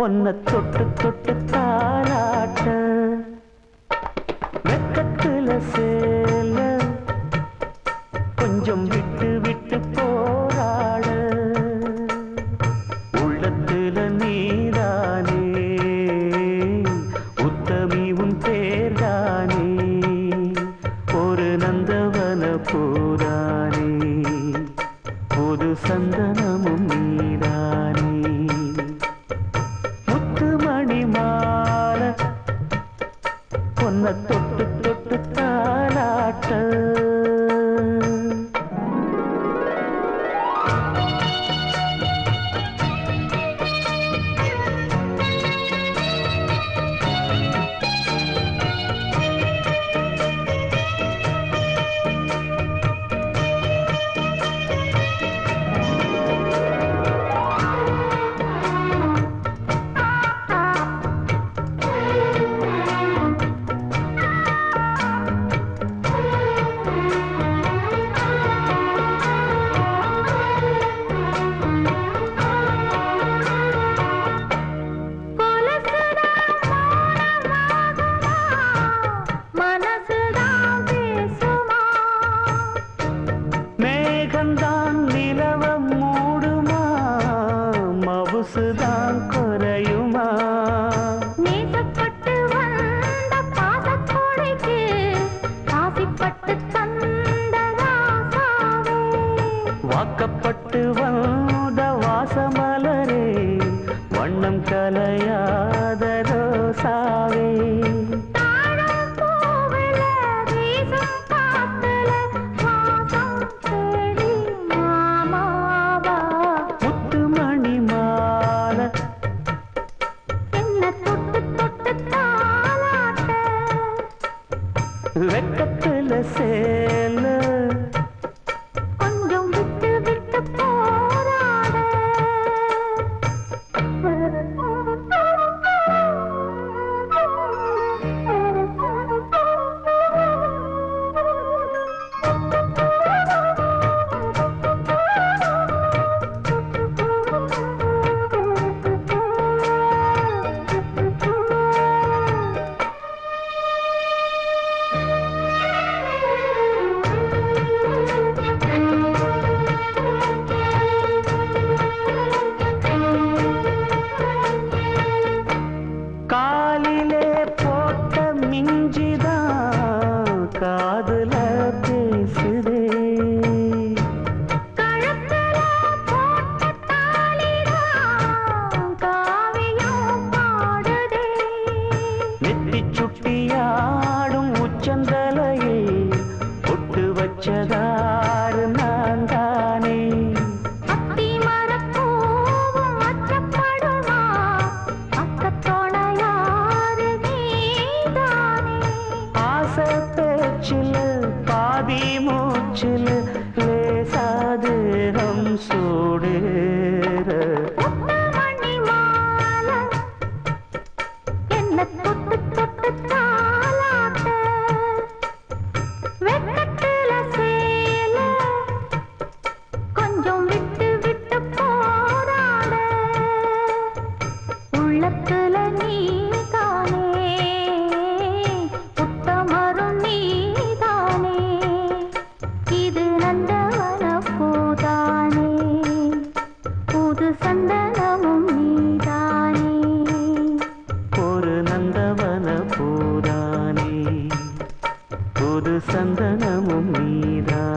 ஒன்ன தொட்டு தொட்டு தாராட்ட வெக்கத்துல சேல. கொஞ்சம் விட்டு விட்டு போராட. உள்ளத்துல நீதானே. உத்தமி உன் பேர்தானே. ஒரு நந்தவன பூரானே புது சந்தனமும் நீரா பொன்ன தொட்டு தொட்டு தாளாட்ட மவுசுதான் குறையுமா? நேசப்பட்டு வந்த பாசக்கோடைக்கு ஆசைப்பட்டு வாக்கப்பட்டு வந்த வாசமலரே வண்ணம் கலையாத வெக்கத்துல சேல. கொஞ்சம் விட்டு விட்டு போராட. சுட்டியாடும் உச்சந்தலையில் பொட்டு வச்சதாறு நான் தானே. அத்தி உள்ளத்துல நீ தானே உத்தமரும் நீ தானே இது நந்தவன பூதானே புது சந்தனமும் நீ சந்தனமும் நீதான்.